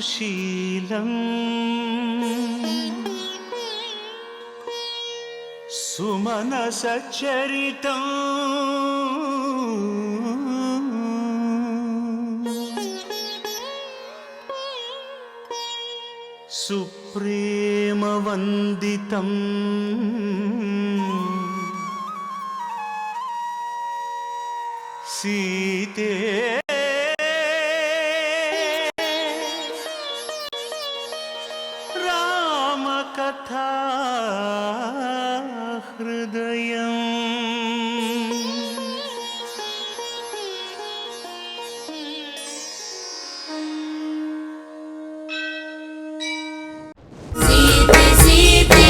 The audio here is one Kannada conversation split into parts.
సుశీలం. సుమనసచరితం సుప్రేమవందితం. సీతే रामकथा हृदयम् सीते सीते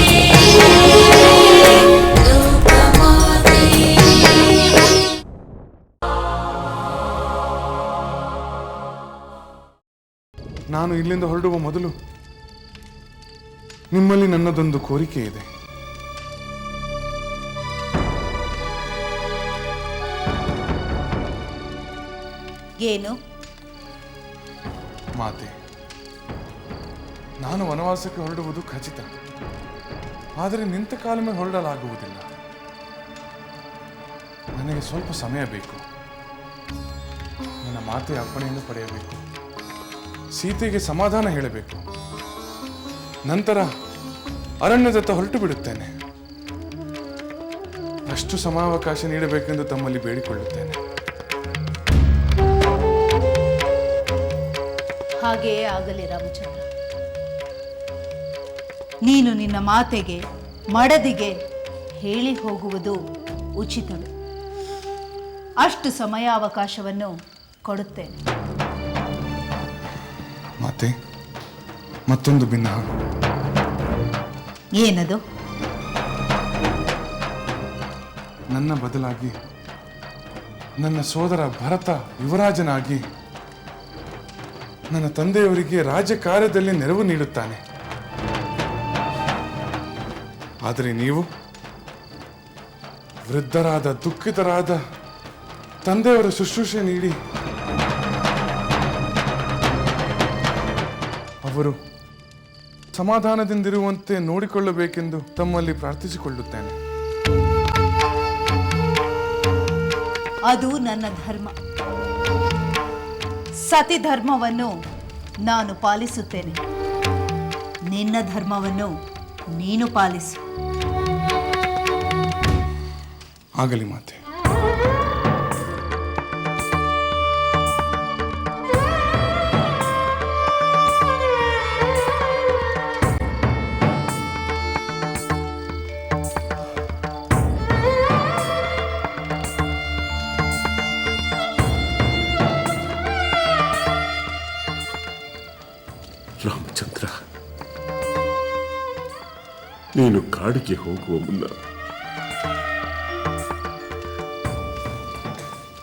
लोकमाते ನಾನು ಇಲ್ಲಿಂದ ಹೊರಡುವ ಮೊದಲು ನಿಮ್ಮಲ್ಲಿ ನನ್ನದೊಂದು ಕೋರಿಕೆ ಇದೆ. ಏನು? ಮಾತೆ ನಾನು ವನವಾಸಕ್ಕೆ ಹೊರಡುವುದು ಖಚಿತ. ಆದರೆ ನಿಂತ ಕಾಲಮೇ ಹೊರಡಲಾಗುವುದಿಲ್ಲ. ನನಗೆ ಸ್ವಲ್ಪ ಸಮಯ ಬೇಕು. ನನ್ನ ಮಾತೆಯ ಅಪ್ಪಣೆಯನ್ನು ಪಡೆಯಬೇಕು. ಸೀತೆಗೆ ಸಮಾಧಾನ ಹೇಳಬೇಕು. ನಂತರ ಅರಣ್ಯದತ್ತ ಹೊರಟು ಬಿಡುತ್ತೇನೆ ಅಷ್ಟು ಸಮಾವಕಾಶ ನೀಡಬೇಕೆಂದು ತಮ್ಮಲ್ಲಿ ಬೇಡಿಕೊಳ್ಳುತ್ತೇನೆ. ಹಾಗೆಯೇ ಆಗಲಿ ರಾಮಚಂದ್ರ. ನೀನು ನಿನ್ನ ಮಾತೆಗೆ ಮಡದಿಗೆ ಹೇಳಿ ಹೋಗುವುದು ಉಚಿತವೇ. ಅಷ್ಟು ಸಮಯಾವಕಾಶವನ್ನು ಕೊಡುತ್ತೇನೆ. ಮಾತೆ ಮತ್ತೊಂದು ಭಿನ್ನ. ಏನದು? ನನ್ನ ಬದಲಾಗಿ ನನ್ನ ಸೋದರ ಭರತ ಯುವರಾಜನಾಗಿ ನನ್ನ ತಂದೆಯವರಿಗೆ ರಾಜಕಾರ್ಯದಲ್ಲಿ ನೆರವು ನೀಡುತ್ತಾನೆ. ಆದರೆ ನೀವು ವೃದ್ಧರಾದ ದುಃಖಿತರಾದ ತಂದೆಯವರ ಶುಶ್ರೂಷೆ ನೀಡಿ ಅವರು ಸಮಾಧಾನದಿಂದಿರುವಂತೆ ನೋಡಿಕೊಳ್ಳಬೇಕೆಂದು ತಮ್ಮಲ್ಲಿ ಪ್ರಾರ್ಥಿಸಿಕೊಳ್ಳುತ್ತೇನೆ. ಅದು ನನ್ನ ಧರ್ಮ. ಸತಿ ಧರ್ಮವನ್ನು ನಾನು ಪಾಲಿಸುತ್ತೇನೆ. ನಿನ್ನ ಧರ್ಮವನ್ನು ನೀನು ಪಾಲಿಸು. ಆಗಲಿ ಮಾತೆ. ನೀನು ಕಾಡಿಗೆ ಹೋಗುವ ಮುನ್ನ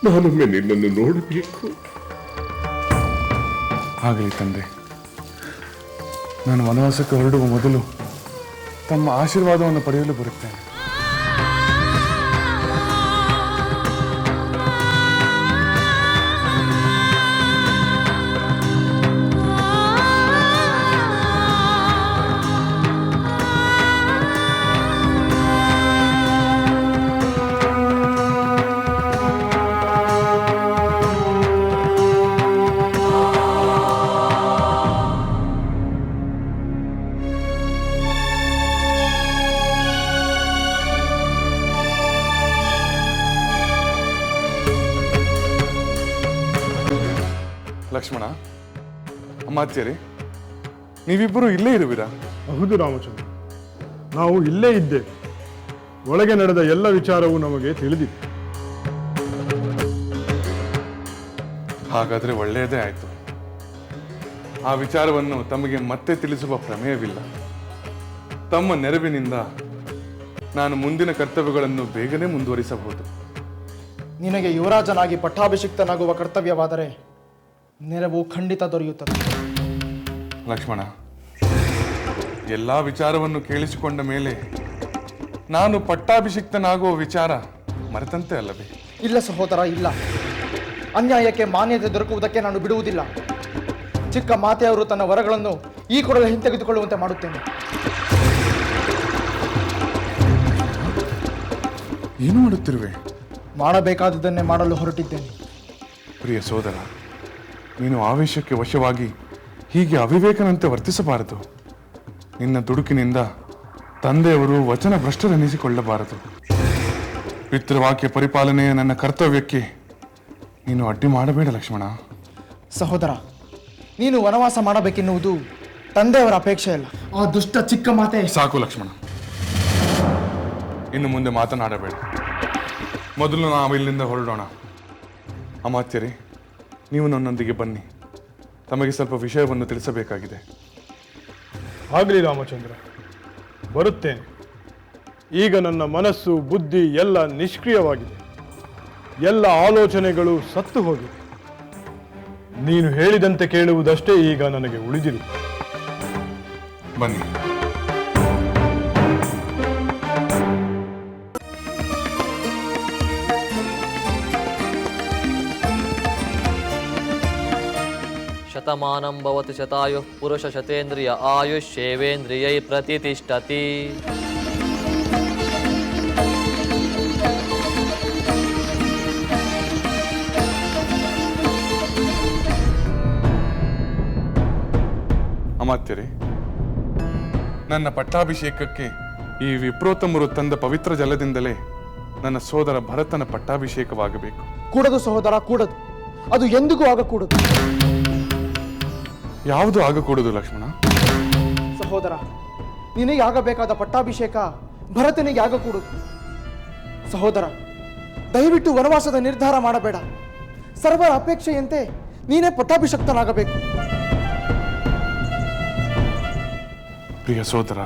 ನಾನೊಮ್ಮೆ ನಿನ್ನನ್ನು ನೋಡಬೇಕು. ಆಗಲಿ ತಂದೆ, ನಾನು ವನವಾಸಕ್ಕೆ ಹೊರಡುವ ಮೊದಲು ತಮ್ಮ ಆಶೀರ್ವಾದವನ್ನು ಪಡೆಯಲು ಬರುತ್ತೇನೆ. ಅಮಾತ್ಯರೇ ನೀವಿಬ್ಬರು ಇಲ್ಲೇ ಇರುವಿರಾ? ಹೌದು ರಾಮಚಂದ್ರ. ನಾವು ಇಲ್ಲೇ ಇದ್ದೇವೆ ಒಳಗೆ ನಡೆದ ಎಲ್ಲ ವಿಚಾರವೂ ನಮಗೆ ತಿಳಿದಿತ್ತು. ಹಾಗಾದ್ರೆ ಒಳ್ಳೆಯದೇ ಆಯಿತು. ಆ ವಿಚಾರವನ್ನು ತಮಗೆ ಮತ್ತೆ ತಿಳಿಸುವ ಪ್ರಮೇಯವಿಲ್ಲ. ತಮ್ಮ ನೆರವಿನಿಂದ ನಾನು ಮುಂದಿನ ಕರ್ತವ್ಯಗಳನ್ನು ಬೇಗನೆ ಮುಂದುವರಿಸಬಹುದು. ನಿನಗೆ ಯುವರಾಜನಾಗಿ ಪಟ್ಟಾಭಿಷಿಕ್ತನಾಗುವ ಕರ್ತವ್ಯವಾದರೆ ನೆರವು ಖಂಡಿತ ದೊರೆಯುತ್ತದೆ. ಲಕ್ಷ್ಮಣ ಎಲ್ಲ ವಿಚಾರವನ್ನು ಕೇಳಿಸಿಕೊಂಡ ಮೇಲೆ ನಾನು ಪಟ್ಟಾಭಿಷಿಕ್ತನಾಗುವ ವಿಚಾರ ಮರೆತಂತೆ ಅಲ್ಲವೇ? ಇಲ್ಲ ಸಹೋದರ ಇಲ್ಲ. ಅನ್ಯಾಯಕ್ಕೆ ಮಾನ್ಯತೆ ದೊರಕುವುದಕ್ಕೆ ನಾನು ಬಿಡುವುದಿಲ್ಲ. ಚಿಕ್ಕ ಮಾತೆಯವರು ತನ್ನ ವರಗಳನ್ನು ಈ ಕೊಡಲು ಹಿಂತೆಗೆದುಕೊಳ್ಳುವಂತೆ ಮಾಡುತ್ತೇನೆ. ಏನು ಮಾಡುತ್ತಿರುವೆ? ಮಾಡಬೇಕಾದುದನ್ನೇ ಮಾಡಲು ಹೊರಟಿದ್ದೇನೆ. ಪ್ರಿಯ ಸೋದರ ನೀನು ಆವೇಶಕ್ಕೆ ವಶವಾಗಿ ಹೀಗೆ ಅವಿವೇಕನಂತೆ ವರ್ತಿಸಬಾರದು. ನಿನ್ನ ದುಡುಕಿನಿಂದ ತಂದೆಯವರು ವಚನ ಭ್ರಷ್ಟರೆನಿಸಿಕೊಳ್ಳಬಾರದು ಪಿತೃವಾಕ್ಯ ಪರಿಪಾಲನೆಯ ನನ್ನ ಕರ್ತವ್ಯಕ್ಕೆ ನೀನು ಅಡ್ಡಿ ಮಾಡಬೇಡ ಲಕ್ಷ್ಮಣ. ಸಹೋದರ ನೀನು ವನವಾಸ ಮಾಡಬೇಕೆನ್ನುವುದು ತಂದೆಯವರ ಅಪೇಕ್ಷೆ ಅಲ್ಲ. ಆ ದುಷ್ಟ ಚಿಕ್ಕ ಮಾತೆ. ಸಾಕು ಲಕ್ಷ್ಮಣ. ಇನ್ನು ಮುಂದೆ ಮಾತನಾಡಬೇಡ. ಮೊದಲು ನಾವು ಇಲ್ಲಿಂದ ಹೊರಡೋಣ. ಅಮಾತ್ಯರೇ ನೀವು ನನ್ನೊಂದಿಗೆ ಬನ್ನಿ. ತಮಗೆ ಸ್ವಲ್ಪ ವಿಷಯವನ್ನು ತಿಳಿಸಬೇಕಾಗಿದೆ. ಆಗಲಿ ರಾಮಚಂದ್ರ ಬರುತ್ತೇನೆ. ಈಗ ನನ್ನ ಮನಸ್ಸು ಬುದ್ಧಿ ಎಲ್ಲ ನಿಷ್ಕ್ರಿಯವಾಗಿದೆ. ಎಲ್ಲ ಆಲೋಚನೆಗಳು ಸತ್ತು ಹೋಗಿವೆ. ನೀನು ಹೇಳಿದಂತೆ ಕೇಳುವುದಷ್ಟೇ ಈಗ ನನಗೆ ಉಳಿದಿರು ಬನ್ನಿ. ಶತಮಾನಂ ಭವತಿ ಶತಾಯು ಪುರುಷ ಶತೇಂದ್ರಿಯ ಆಯುಷ್ಯೇವೇಂದ್ರಿಯೈ ಪ್ರತಿಷ್ಠತಿ ಅಮಾತ್ಯರಿ ನನ್ನ ಪಟ್ಟಾಭಿಷೇಕಕ್ಕೆ ಈ ವಿಪ್ರೋತಮರು ತಂದ ಪವಿತ್ರ ಜಲದಿಂದಲೇ ನನ್ನ ಸೋದರ ಭರತನ ಪಟ್ಟಾಭಿಷೇಕವಾಗಬೇಕು. ಕೂಡದು ಸಹೋದರ ಕೂಡದು. ಅದು ಎಂದಿಗೂ ಆಗಕೂಡದು. ಯಾವುದು ಆಗಕೂಡದು ಲಕ್ಷ್ಮಣ? ಸಹೋದರ ನಿನಗೆ ಆಗಬೇಕಾದ ಪಟ್ಟಾಭಿಷೇಕ ಭರತನಿಗೆ ಆಗಕೂಡದು. ಸಹೋದರ ದಯವಿಟ್ಟು ವನವಾಸದ ನಿರ್ಧಾರ ಮಾಡಬೇಡ. ಸರ್ವರ ಅಪೇಕ್ಷೆಯಂತೆ ನೀನೇ ಪಟ್ಟಾಭಿಷಕ್ತನಾಗಬೇಕು. ಪ್ರಿಯ ಸೋದರ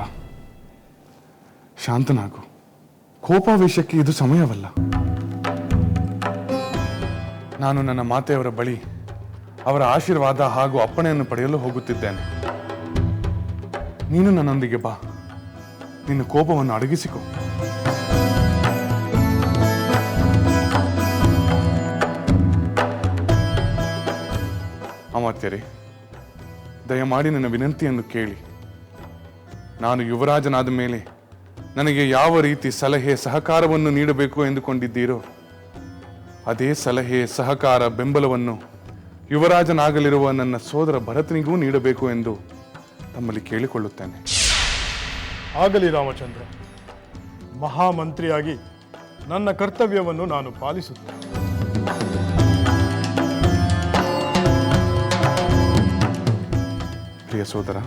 ಶಾಂತನಾಗು. ಕೋಪಾವೇಶಕ್ಕೆ ಇದು ಸಮಯವಲ್ಲ. ನಾನು ನನ್ನ ಮಾತೆಯವರ ಬಳಿ ಅವರ ಆಶೀರ್ವಾದ ಹಾಗೂ ಅಪ್ಪಣೆಯನ್ನು ಪಡೆಯಲು ಹೋಗುತ್ತಿದ್ದೇನೆ. ನೀನು ನನ್ನೊಂದಿಗೆ ಬಾ. ನಿನ್ನ ಕೋಪವನ್ನು ಅಡಗಿಸಿಕೊ. ಅಮಾತ್ಯರೇ, ದಯಮಾಡಿ ನನ್ನ ವಿನಂತಿಯನ್ನು ಕೇಳಿ. ನಾನು ಯುವರಾಜನಾದ ಮೇಲೆ ನನಗೆ ಯಾವ ರೀತಿ ಸಲಹೆ, ಸಹಕಾರವನ್ನು ನೀಡಬೇಕು ಎಂದುಕೊಂಡಿದ್ದೀರೋ, ಅದೇ ಸಲಹೆ, ಸಹಕಾರ, ಬೆಂಬಲವನ್ನು ಯುವರಾಜನಾಗಲಿರುವ ನನ್ನ ಸೋದರ ಭರತನಿಗೂ ನೀಡಬೇಕು ಎಂದು ತಮ್ಮಲ್ಲಿ ಕೇಳಿಕೊಳ್ಳುತ್ತೇನೆ. ಆಗಲಿ ರಾಮಚಂದ್ರ ಮಹಾಮಂತ್ರಿಯಾಗಿ ನನ್ನ ಕರ್ತವ್ಯವನ್ನು ನಾನು ಪಾಲಿಸುತ್ತೇನೆ. ಪ್ರಿಯ ಸೋದರ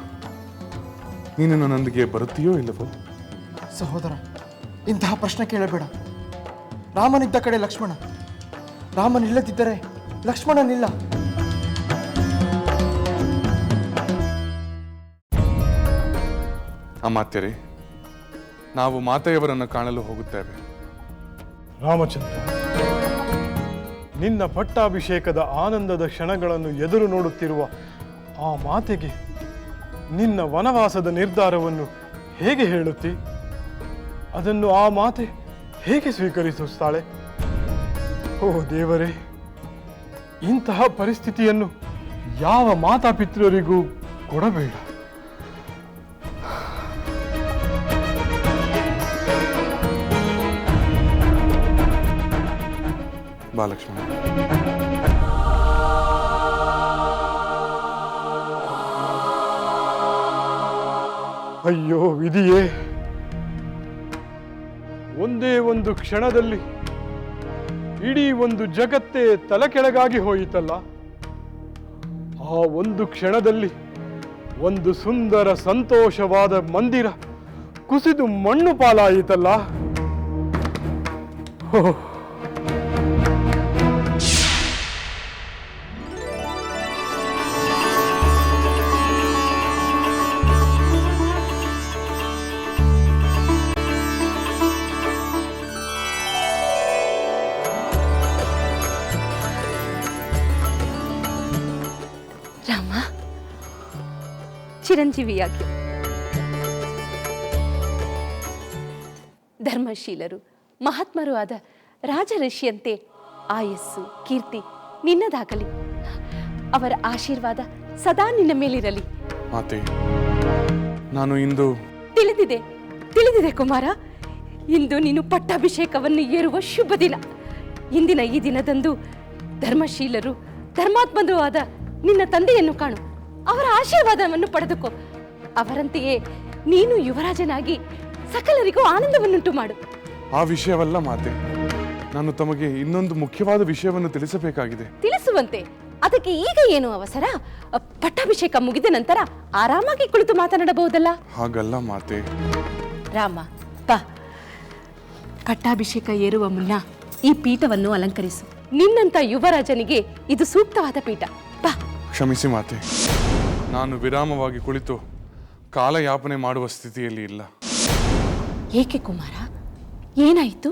ನೀನು ನನ್ನೊಂದಿಗೆ ಬರುತ್ತೀಯೋ ಇಲ್ಲವೋ? ಸಹೋದರ ಇಂತಹ ಪ್ರಶ್ನೆ ಕೇಳಬೇಡ. ರಾಮನಿದ್ದ ಕಡೆ ಲಕ್ಷ್ಮಣ. ರಾಮನಿಲ್ಲದಿದ್ದರೆ ಲಕ್ಷ್ಮಣನಿಲ್ಲ. ಅಮಾತ್ಯರೇ ನಾವು ಮಾತೆಯವರನ್ನು ಕಾಣಲು ಹೋಗುತ್ತೇವೆ. ರಾಮಚಂದ್ರ, ನಿನ್ನ ಪಟ್ಟಾಭಿಷೇಕದ ಆನಂದದ ಕ್ಷಣಗಳನ್ನು ಎದುರು ನೋಡುತ್ತಿರುವ ಆ ಮಾತೆಗೆ ನಿನ್ನ ವನವಾಸದ ನಿರ್ಧಾರವನ್ನು ಹೇಗೆ ಹೇಳುತ್ತಿ? ಅದನ್ನು ಆ ಮಾತೆ ಹೇಗೆ ಸ್ವೀಕರಿಸುತ್ತಾಳೆ? ಓ ದೇವರೇ, ಇಂತಹ ಪರಿಸ್ಥಿತಿಯನ್ನು ಯಾವ ಮಾತಾಪಿತೃರಿಗೂ ಕೊಡಬೇಡ. ಬಾ ಲಕ್ಷ್ಮಣ ಅಯ್ಯೋ, ವಿಧಿಯೇ. ಒಂದೇ ಒಂದು ಕ್ಷಣದಲ್ಲಿ ಇಡೀ ಒಂದು ಜಗತ್ತೇ ತಲೆ ಕೆಳಗಾಗಿ ಹೋಯಿತಲ್ಲ. ಆ ಒಂದು ಕ್ಷಣದಲ್ಲಿ ಒಂದು ಸುಂದರ ಸಂತೋಷವಾದ ಮಂದಿರ ಕುಸಿದು ಮಣ್ಣು ಪಾಲಾಯಿತಲ್ಲ. ಚಿರಂಜೀವಿಯಾಗಿ ಧರ್ಮಶೀಲರು ಮಹಾತ್ಮರು ಆದ ರಾಜಋಷಿಯಂತೆ ಆಯಸ್ಸು ಕೀರ್ತಿ ನಿನ್ನದಾಗಲಿ. ಅವರ ಆಶೀರ್ವಾದ ಸದಾ ನಿನ್ನ ಮೇಲಿರಲಿ. ಮಾತೆ ನಾನು ಇಂದು ತಿಳಿದಿದೆ ತಿಳಿದಿದೆ ಕುಮಾರ. ಇಂದು ನೀನು ಪಟ್ಟಾಭಿಷೇಕವನ್ನು ಏರುವ ಶುಭ ದಿನ. ಇಂದಿನ ಈ ದಿನದಂದು ಧರ್ಮಶೀಲರು ಧರ್ಮಾತ್ಮದೂ ಆದ ನಿನ್ನ ತಂದೆಯನ್ನು ಕಾಣು. ಅವರ ಆಶೀರ್ವಾದವನ್ನು ಪಡೆದುಕೋ. ಅವರಂತೆಯೇ ನೀನು ಯುವರಾಜನಾಗಿ ಸಕಲರಿಗೂ ಆನಂದವನ್ನುಂಟು ಮಾಡು. ಆ ವಿಷಯವಲ್ಲ ಮಾತೆ. ನಾನು ತಮಗೆ ಇನ್ನೊಂದು ಮುಖ್ಯವಾದ ವಿಷಯವನ್ನು ತಿಳಿಸಬೇಕಾಗಿದೆ. ತಿಳಿಸುವಂತೆ. ಅದಕ್ಕೆ ಈಗ ಏನು ಅವಸರ? ಪಟ್ಟಾಭಿಷೇಕ ಮುಗಿದ ನಂತರ ಆರಾಮಾಗಿ ಕುಳಿತು ಮಾತನಾಡಬಹುದಲ್ಲ? ಹಾಗಲ್ಲ ಮಾತೆ. ರಾಮ ಬಾ. ಪಟ್ಟಾಭಿಷೇಕ ಏರುವ ಮುನ್ನ ಈ ಪೀಠವನ್ನು ಅಲಂಕರಿಸು. ನಿನ್ನಂತ ಯುವರಾಜನಿಗೆ ಇದು ಸೂಕ್ತವಾದ ಪೀಠ. ಬಾ. ಕ್ಷಮಿಸಿ ಮಾತೆ. ನಾನು ವಿರಾಮವಾಗಿ ಕುಳಿತು ಕಾಲಯಾಪನೆ ಮಾಡುವ ಸ್ಥಿತಿಯಲ್ಲಿ ಇಲ್ಲ. ಏಕೆ ಕುಮಾರ? ಏನಾಯಿತು?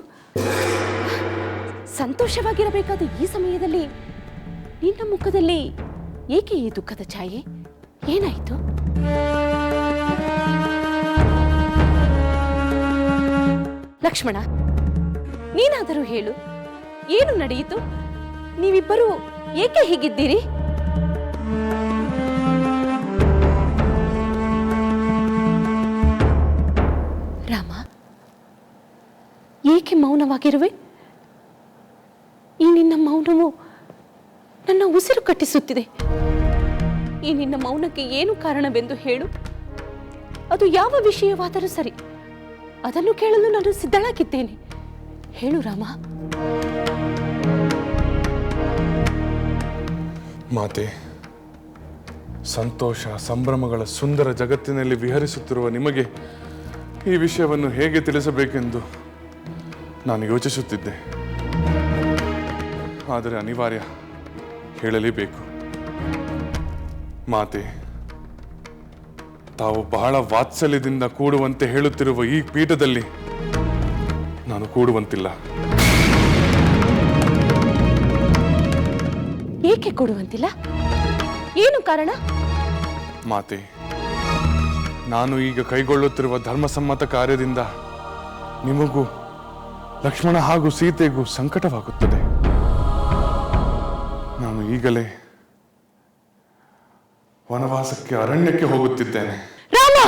ಸಂತೋಷವಾಗಿರಬೇಕಾದ ಈ ಸಮಯದಲ್ಲಿ ನಿನ್ನ ಮುಖದಲ್ಲಿ ಏಕೆ ಈ ದುಃಖದ ಛಾಯೆ? ಏನಾಯಿತು? ಲಕ್ಷ್ಮಣ, ನೀನಾದರೂ ಹೇಳು, ಏನು ನಡೆಯಿತು? ನೀವಿಬ್ಬರೂ ಏಕೆ ಹೀಗಿದ್ದೀರಿ? ಏಕೆ ಮೌನವಾಗಿರುವೆ? ಈ ನಿನ್ನ ಮೌನವು ನನ್ನ ಉಸಿರು ಕಟ್ಟಿಸುತ್ತಿದೆ. ಈ ನಿನ್ನ ಮೌನಕ್ಕೆ ಏನು ಕಾರಣವೆಂದು ಹೇಳು. ಅದು ಯಾವ ವಿಷಯವಾದರೂ ಸರಿ. ಅದನ್ನು ಕೇಳಲು ನಾನು ಸಿದ್ಧಳಾಗಿದ್ದೇನೆ. ಹೇಳು ರಾಮ. ಮಾತೆ, ಸಂತೋಷ, ಸಂಭ್ರಮಗಳ ಸುಂದರ ಜಗತ್ತಿನಲ್ಲಿ ವಿಹರಿಸುತ್ತಿರುವ ನಿಮಗೆ ಈ ವಿಷಯವನ್ನು ಹೇಗೆ ತಿಳಿಸಬೇಕೆಂದು ನಾನು ಯೋಚಿಸುತ್ತಿದ್ದೆ. ಆದರೆ ಅನಿವಾರ್ಯ ಹೇಳಲೇಬೇಕು. ಮಾತೆ ತಾವು ಬಹಳ ವಾತ್ಸಲ್ಯದಿಂದ ಕೂಡುವಂತೆ ಹೇಳುತ್ತಿರುವ ಈ ಪೀಠದಲ್ಲಿ ನಾನು ಕೂಡುವಂತಿಲ್ಲ. ಏಕೆ ಕೂಡುವಂತಿಲ್ಲ? ಏನು ಕಾರಣ? ಮಾತೆ ನಾನು ಈಗ ಕೈಗೊಳ್ಳುತ್ತಿರುವ ಧರ್ಮಸಮ್ಮತ ಕಾರ್ಯದಿಂದ ನಿಮಗೂ ಲಕ್ಷ್ಮಣ ಹಾಗೂ ಸೀತೆಗೂ ಸಂಕಟವಾಗುತ್ತದೆ. ನಾನು ಈಗಲೇ ವನವಾಸಕ್ಕೆ ಅರಣ್ಯಕ್ಕೆ ಹೋಗುತ್ತಿದ್ದೇನೆ. ರಾಮ!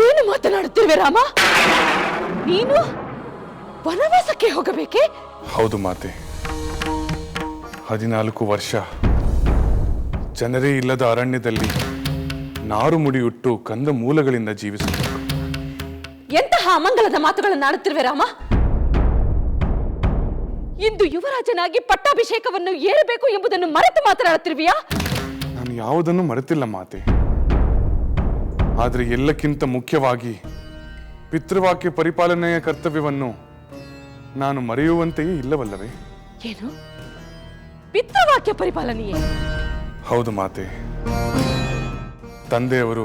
ಏನು ಮಾತನಾಡುತ್ತಿರುವೆ ರಾಮ? ನೀನು ವನವಾಸಕ್ಕೆ ಹೋಗಬೇಕೆ? ಹೌದು ಮಾತೆ. ಹದಿನಾಲ್ಕು ವರ್ಷ. ಜನರೇ ಇಲ್ಲದ ಅರಣ್ಯದಲ್ಲಿ ನಾರು ಮುಡಿಯುಟ್ಟು ಕಂದ ಮೂಲಗಳಿಂದ ಜೀವಿಸಬೇಕು ಎಂತಹ ಅಮಂಗಲದ ಮಾತುಗಳನ್ನು ಆಡುತ್ತಿರುವೆ ರಾಮ? ಇಂದು ಯುವರಾಜನಾಗಿ ಪಟ್ಟಾಭಿಷೇಕವನ್ನು ಏರಬೇಕು ಎಂಬುದನ್ನು ಮರೆತು ಮಾತನಾಡುತ್ತಿರುವೆಯಾ? ನಾನು ಯಾವುದನ್ನು ಮರೆತಿಲ್ಲ ಮಾತೆ. ಆದರೆ ಎಲ್ಲಕ್ಕಿಂತ ಮುಖ್ಯವಾಗಿ ಪಿತೃವಾಕ್ಯ ಪರಿಪಾಲನೆಯ ಕರ್ತವ್ಯವನ್ನು ನಾನು ಮರೆಯುವಂತೆಯೇ ಇಲ್ಲವಲ್ಲವೇ? ಏನು? ಪಿತೃವಾಕ್ಯ ಪರಿಪಾಲನೆಯೇ? ಹೌದು ಮಾತೆ. ತಂದೆಯವರು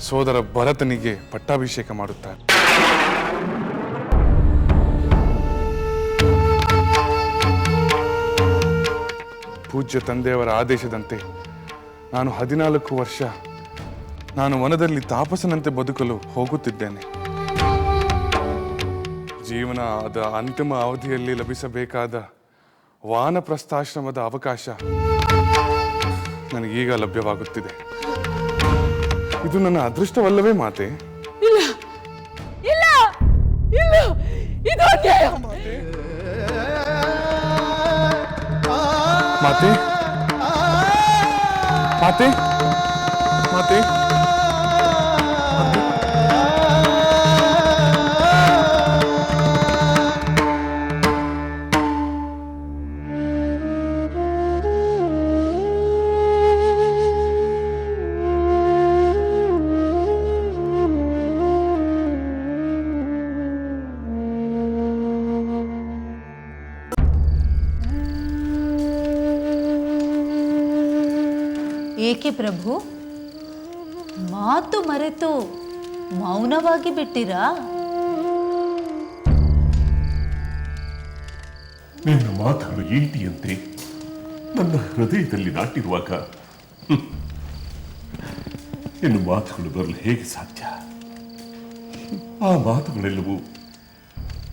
ಸೋದರ ಭರತನಿಗೆ ಪಟ್ಟಾಭಿಷೇಕ ಮಾಡುತ್ತಾರೆ. ಪೂಜ್ಯ ತಂದೆಯವರ ಆದೇಶದಂತೆ ನಾನು ಹದಿನಾಲ್ಕು ವರ್ಷ ನಾನು ವನದಲ್ಲಿ ತಾಪಸನಂತೆ ಬದುಕಲು ಹೋಗುತ್ತಿದ್ದೇನೆ. ಜೀವನ ಅದ ಅಂತಿಮ ಅವಧಿಯಲ್ಲಿ ಲಭಿಸಬೇಕಾದ ವಾನಪ್ರಸ್ಥಾಶ್ರಮದ ಅವಕಾಶ ನನಗೀಗ ಲಭ್ಯವಾಗುತ್ತಿದೆ. ಇದು ನನ್ನ ಅದೃಷ್ಟವಲ್ಲವೇ ಮಾತೆ? ಇಲ್ಲ. ಇಲ್ಲ. ಇಲ್ಲ. ಇದು ಅನ್ಯಾಯ. ಮಾತೆ? ಮಾತೆ? ಮಾತೆ? ಏಕೆ ಪ್ರಭು? ಮಾತು ಮರೆತು ಮೌನವಾಗಿ ಬಿಟ್ಟಿರಾ? ನಿನ್ನ ಮಾತನ್ನು ಈಟಿಯಂತೆ ನನ್ನ ಹೃದಯದಲ್ಲಿ ನಾಟಿರುವಾಗ ನಿನ್ನ ಇನ್ನು ಮಾತುಗಳು ಬರಲು ಹೇಗೆ ಸಾಧ್ಯ? ಆ ಮಾತುಗಳೆಲ್ಲವೂ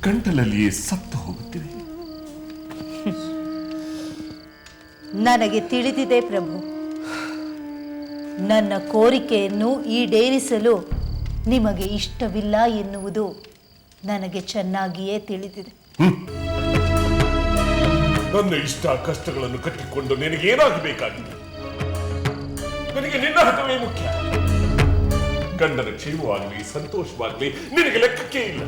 ಗಂಟಲಲ್ಲಿಯೇ ಸತ್ತು ಹೋಗುತ್ತಿವೆ. ನನಗೆ ತಿಳಿದಿದೆ ಪ್ರಭು. ನನ್ನ ಕೋರಿಕೆಯನ್ನು ಈಡೇರಿಸಲು ನಿಮಗೆ ಇಷ್ಟವಿಲ್ಲ ಎನ್ನುವುದು ನನಗೆ ಚೆನ್ನಾಗಿಯೇ ತಿಳಿದಿದೆ. ನನ್ನ ಇಷ್ಟ ಕಷ್ಟಗಳನ್ನು ಕಟ್ಟಿಕೊಂಡು ನಿನಗೇನಾಗಬೇಕಾಗಿದೆ ನನಗೆ ನಿನ್ನ ಹಠವೇ ಮುಖ್ಯ. ಗಂಡನ ಕ್ಷೇಮವಾಗಲಿ ಸಂತೋಷವಾಗಲಿ ನಿನಗೆ ಲೆಕ್ಕಕ್ಕೆ ಇಲ್ಲ.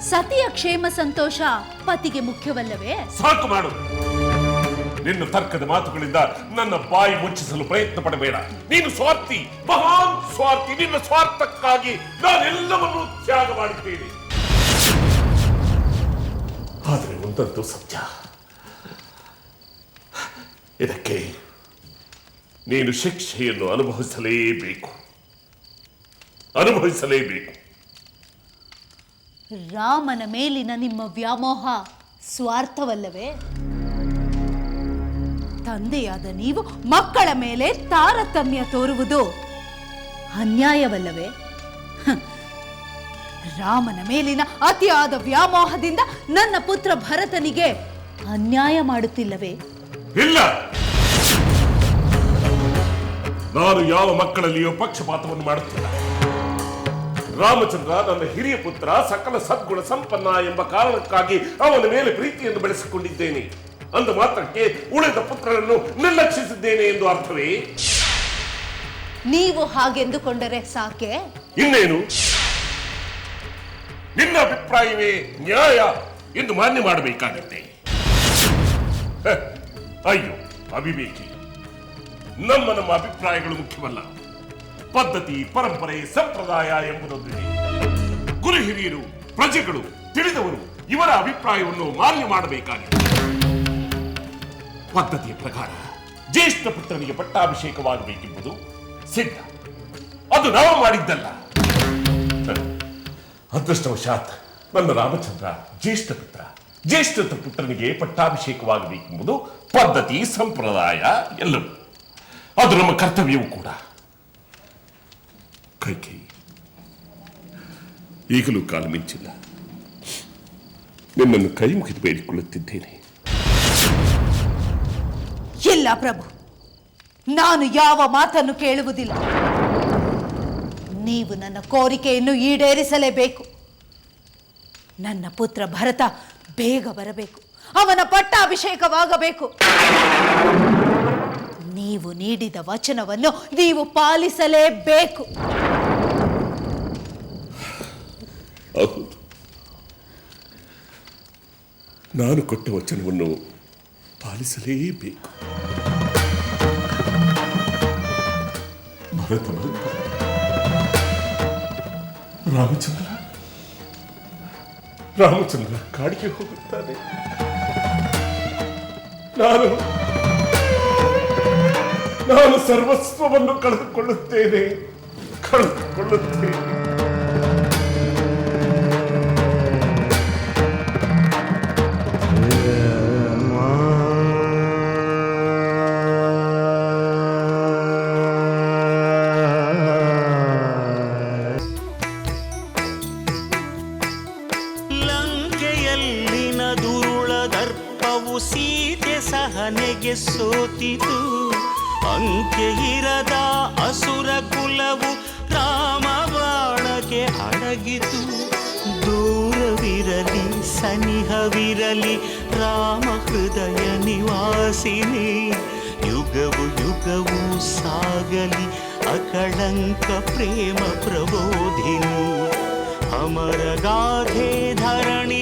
ಸತಿಯ ಕ್ಷೇಮ ಸಂತೋಷ ಪತಿಗೆ ಮುಖ್ಯವಲ್ಲವೇ? ಸಾಕು ಮಾಡು. ನಿನ್ನ ತರ್ಕದ ಮಾತುಗಳಿಂದ ನನ್ನ ಬಾಯಿ ಮುಚ್ಚಿಸಲು ಪ್ರಯತ್ನ ಪಡಬೇಡ. ನೀನು ಸ್ವಾರ್ಥಿ, ಮಹಾನ್ ಸ್ವಾರ್ಥಿ, ನಿನ್ನ ಸ್ವಾರ್ಥಕ್ಕಾಗಿ ನಾನೆಲ್ಲವನ್ನೂ ತ್ಯಾಗ ಮಾಡಿದ್ದೇನೆ. ಆದರೆ ಒಂದಂತೂ ಸತ್ಯ. ಇದಕ್ಕೆ ನೀನು ಶಿಕ್ಷೆಯನ್ನು ಅನುಭವಿಸಲೇಬೇಕು. ಅನುಭವಿಸಲೇಬೇಕು. ರಾಮನ ಮೇಲಿನ ನಿಮ್ಮ ವ್ಯಾಮೋಹ ಸ್ವಾರ್ಥವಲ್ಲವೇ? ತಂದೆಯಾದ ನೀವು ಮಕ್ಕಳ ಮೇಲೆ ತಾರತಮ್ಯ ತೋರುವುದು ಅನ್ಯಾಯವಲ್ಲವೇ. ರಾಮನ ಮೇಲಿನ ಅತಿಯಾದ ವ್ಯಾಮೋಹದಿಂದ ನನ್ನ ಪುತ್ರ ಭರತನಿಗೆ ಅನ್ಯಾಯ ಮಾಡುತ್ತಿಲ್ಲವೇ? ಇಲ್ಲ. ನಾನು ಯಾವ ಮಕ್ಕಳಲ್ಲಿಯೋ ಪಕ್ಷಪಾತವನ್ನು ಮಾಡುತ್ತಿಲ್ಲ. ರಾಮಚಂದ್ರ ನನ್ನ ಹಿರಿಯ ಪುತ್ರ ಸಕಲ ಸದ್ಗುಣ ಸಂಪನ್ನ ಎಂಬ ಕಾರಣಕ್ಕಾಗಿ ಅವನ ಮೇಲೆ ಪ್ರೀತಿಯನ್ನು ಬೆಳೆಸಿಕೊಂಡಿದ್ದೇನೆ. ಅಂದ ಮಾತ್ರಕ್ಕೆ ಉಳಿದ ಪುತ್ರರನ್ನು ನಿರ್ಲಕ್ಷಿಸಿದ್ದೇನೆ ಎಂದು ಅರ್ಥವೇ? ನೀವು ಹಾಗೆಂದುಕೊಂಡರೆ ಸಾಕೆ? ಇನ್ನೇನು? ನಿನ್ನ ಅಭಿಪ್ರಾಯವೇ ನ್ಯಾಯ ಎಂದು ಮಾನ್ಯ ಮಾಡಬೇಕಾಗತ್ತೆ. ಅಯ್ಯೋ ಅವಿವೇಕಿ ನಮ್ಮ ನಮ್ಮ ಅಭಿಪ್ರಾಯಗಳು ಮುಖ್ಯವಲ್ಲ. ಪದ್ಧತಿ ಪರಂಪರೆ ಸಂಪ್ರದಾಯ ಎಂಬುದೊಂದಿದೆ. ಗುರು ಹಿರಿಯರು ಪ್ರಜೆಗಳು ತಿಳಿದವರು ಇವರ ಅಭಿಪ್ರಾಯವನ್ನು ಮಾನ್ಯ ಮಾಡಬೇಕಾಗಿದೆ ಪದ್ಧತಿಯ ಪ್ರಕಾರ ಜ್ಯೇಷ್ಠ ಪುತ್ರನಿಗೆ ಪಟ್ಟಾಭಿಷೇಕವಾಗಬೇಕೆಂಬುದು ಸಿದ್ಧ. ಅದು ನಾವು ಮಾಡಿದ್ದಲ್ಲ. ಅದೃಷ್ಟವಶಾತ್ ನನ್ನ ರಾಮಚಂದ್ರ ಜ್ಯೇಷ್ಠ ಪುತ್ರ ಜ್ಯೇಷ್ಠ ಪುತ್ರನಿಗೆ ಪಟ್ಟಾಭಿಷೇಕವಾಗಬೇಕೆಂಬುದು ಪದ್ಧತಿ, ಸಂಪ್ರದಾಯ ಎಲ್ಲವೂ. ಅದು ನಮ್ಮ ಕರ್ತವ್ಯವೂ ಕೂಡ. ಕೈಕೈ ಈಗಲೂ ಕಾಲ ಮಿಂಚಿಲ್ಲ. ನಿನ್ನನ್ನು ಕೈ ಮುಗಿದು ಬೇಡಿಕೊಳ್ಳುತ್ತಿದ್ದೇನೆ. ಇಲ್ಲ ಪ್ರಭು. ನಾನು ಯಾವ ಮಾತನ್ನು ಕೇಳುವುದಿಲ್ಲ. ನೀವು ನನ್ನ ಕೋರಿಕೆಯನ್ನು ಈಡೇರಿಸಲೇಬೇಕು. ನನ್ನ ಪುತ್ರ ಭರತ ಬೇಗ ಬರಬೇಕು. ಅವನ ಪಟ್ಟಾಭಿಷೇಕವಾಗಬೇಕು. ನೀವು ನೀಡಿದ ವಚನವನ್ನು ನೀವು ಪಾಲಿಸಲೇಬೇಕು. ನಾನು ಕೊಟ್ಟ ವಚನವನ್ನು ಪಾಲಿಸಲೇಬೇಕು. ರಾಮಚಂದ್ರ ರಾಮಚಂದ್ರ ಕಾಡಿಗೆ ಹೋಗುತ್ತಾನೆ. ನಾನು ನಾನು ಸರ್ವಸ್ವವನ್ನು ಕಳೆದುಕೊಳ್ಳುತ್ತೇನೆ ಕಳೆದುಕೊಳ್ಳುತ್ತೇನೆ. ಸೀತೆ ಸಹನೆಗೆ ಸೋತಿತು. ಅಂಕೆ ಇರದ ಅಸುರ ಕುಲವು ರಾಮ ಬಾಳಗೆ ಅಡಗಿತು. ದೂರವಿರಲಿ, ಸನಿಹವಿರಲಿ, ರಾಮ ಹೃದಯ ನಿವಾಸಿನಿ. ಯುಗವು ಯುಗವು ಸಾಗಲಿ, ಅಕಳಂಕ ಪ್ರೇಮ ಪ್ರಬೋಧಿನಿ. ಅಮರ ಗಾಧೆ ಧರಣಿ